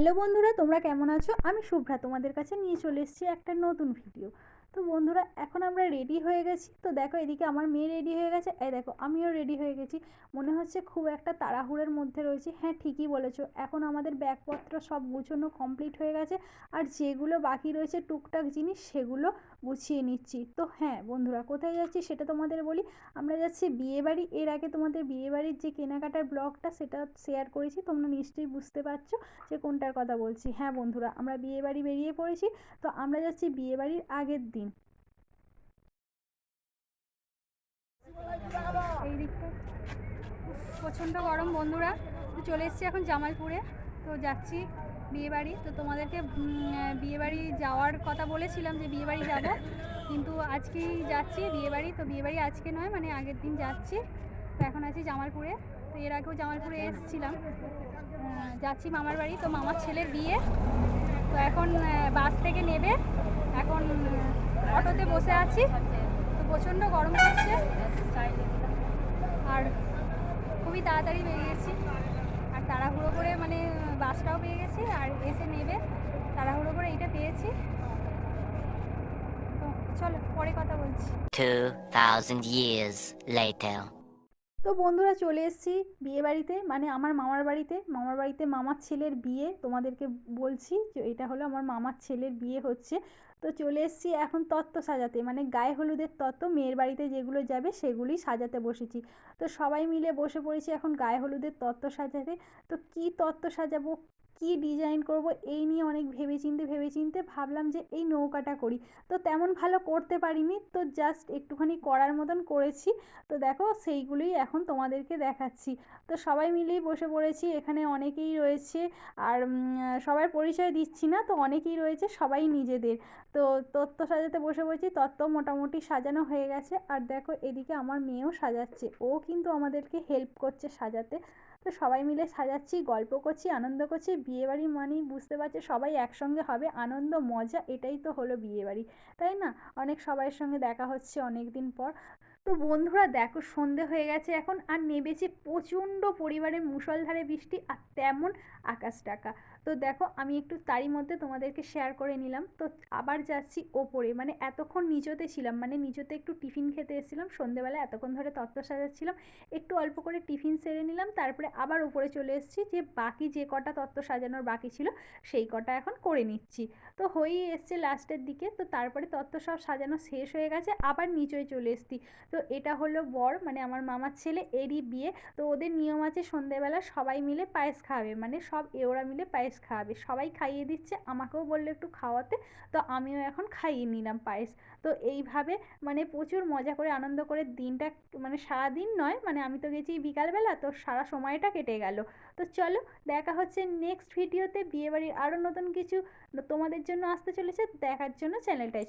Hello বন্ধুরা, তোমরা কেমন আছো? আমি শুভ্রা, তোমাদের কাছে নিয়ে চলে এসেছি একটা নতুন ভিডিও তো বন্ধুরা, এখন আমরা রেডি হয়ে গেছি। তো দেখো এদিকে আমার মেয়ে রেডি হয়ে গেছে। এই দেখো, আমিও রেডি হয়ে গেছি। মনে হচ্ছে খুব একটা তাড়াহুড়োর মধ্যে রয়েছি। হ্যাঁ ঠিকই বলেছ। এখন আমাদের ব্যাগপত্র সব গুছোনো কমপ্লিট হয়ে গেছে। আর যেগুলো বাকি রয়েছে টুকটাক জিনিস, সেগুলো গুছিয়ে নিচ্ছি। তো হ্যাঁ বন্ধুরা, কোথায় যাচ্ছি সেটা তোমাদের বলি। আমরা যাচ্ছি বিয়েবাড়ি। এর আগে তোমাদের বিয়েবাড়ির যে কেনাকাটার ব্লগটা, সেটা শেয়ার করেছি। তোমরা নিশ্চয়ই বুঝতে পারছ যে কোনটার কথা বলছি। হ্যাঁ বন্ধুরা, আমরা বিয়েবাড়ি বেরিয়ে পড়েছি। তো আমরা যাচ্ছি বিয়েবাড়ির আগের দিন। এই দিকটা। প্রচণ্ড গরম, বন্ধুরা। তো চলে এসেছি এখন জামালপুরে। তো যাচ্ছি বিয়েবাড়ি। তো তোমাদেরকে বিয়েবাড়ি যাওয়ার কথা বলেছিলাম যে বিয়েবাড়ি যাব। কিন্তু আজকেই যাচ্ছি বিয়েবাড়ি। তো বিয়েবাড়ি আজকে নয় মানে আগের দিন যাচ্ছি। তো এখন আছি জামালপুরে। তো এর আগেও জামালপুরে এসেছিলাম। যাচ্ছি মামার বাড়ি। তো মামার ছেলের বিয়ে। তো এখন বাস থেকে নেবে। এখন অটোতে বসে আছি। তো প্রচণ্ড গরম আর খুবই তাড়াতাড়ি বেরিয়েছি। আর তাড়াহুড়ো করে মানে বাসটাও পেয়ে গেছি আর এসে নেবে। তাড়াহুড়ো করে এইটা পেয়েছি। চলো, পরে কথা বলছি। 2000 years later. তো বন্ধুরা চলে এসেছি বিয়ে বাড়িতে মানে আমার মামার বাড়িতে। মামার বাড়িতে মামার ছেলের বিয়ে তোমাদেরকে বলছি যে এটা হলো আমার মামার ছেলের বিয়ে হচ্ছে। তো চলে এসেছি এখন তত্ত্ব সাজাতে মানে গায়ে হলুদের তত্ত্ব, মেয়ের বাড়িতে যেগুলো যাবে সেগুলি সাজাতে বসেছি। তো সবাই মিলে বসে পড়েছি এখন গায়ে হলুদের তত্ত্ব সাজাতে। তো কী তত্ত্ব সাজাবো? কী ডিজাইন করব, এই নিয়ে অনেক ভেবেচিন্তে ভেবেচিন্তে ভাবলাম যে এই নৌকাটা করি। তো তেমন ভালো করতে পারিনি, তো জাস্ট একটুখানি করার মতন করেছি। তো দেখো সেইগুলোই এখন তোমাদেরকে দেখাচ্ছি। তো সবাই মিলেই বসে পড়েছি, এখানে অনেকেই রয়েছে। আর সবার পরিচয় দিচ্ছি না, তো অনেকেই রয়েছে, সবাই নিজেদের। তো তত্ত্ব সাজাতে বসে পড়েছি, তত্ত্ব মোটামুটি সাজানো হয়ে গেছে। আর দেখো এদিকে আমার মেয়েও সাজাচ্ছে, ও কিন্তু আমাদেরকে হেল্প করছে সাজাতে। তো সবাই মিলে সাজাচ্ছি, গল্প করছি, আনন্দ করছি। বিয়েবাড়ি মানেই বুঝতে পারছে সবাই একসঙ্গে হবে, আনন্দ, মজা, এটাই তো হলো বিয়েবাড়ি। তাই না? অনেক সবাইয়ের সঙ্গে দেখা হচ্ছে অনেক দিন পর। তো বন্ধুরা দেখো সন্ধে হয়ে গেছে এখন, আর নেবেছে প্রচণ্ড পরিমাণে মুষলধারে বৃষ্টি আর তেমন আকাশ টাকা। তো দেখো আমি একটু তারই মধ্যে তোমাদেরকে শেয়ার করে নিলাম। তো আবার যাচ্ছি ওপরে মানে এতক্ষণ নিচতে ছিলাম মানে নিচতে একটু টিফিন খেতে এসেছিলাম, সন্ধেবেলা এতক্ষণ ধরে তত্ত্ব সাজাচ্ছিলাম, একটু অল্প করে টিফিন সেরে নিলাম, তারপরে আবার উপরে চলে এসেছি যে বাকি যে কটা তত্ত্ব সাজানোর বাকি ছিল, সেই কটা এখন করে নিচ্ছি। তো হয়েই এসছে লাস্টের দিকে, তো তারপরে তত্ত্ব সব সাজানো শেষ হয়ে গেছে, আবার নিচয়ে চলে এসছি। তো এটা হলো বর মানে আমার মামার ছেলে, এরই বিয়ে। তো ওদের নিয়ম আছে, সন্ধেবেলা সবাই মিলে পায়েস খাওয়াবে। মানে সব এওরা মিলে পায়েস খাওয়াবে। সবাই খাইয়ে দিচ্ছে, আমাকেও বলল একটু খাওয়াতে। তো আমিও এখন খাইয়ে নিলাম পায়েস। তো এইভাবে মানে প্রচুর মজা করে, আনন্দ করে দিনটা মানে সারা দিন নয় মানে আমি তো গেছি বিকালবেলা, তো সারা সময়টা কেটে গেল। তো চলো, দেখা হচ্ছে নেক্সট ভিডিওতে বিয়েবাড়ির আরও নতুন কিছু তোমাদের জন্য আসতে চলেছে, দেখার জন্য চ্যানেলটাই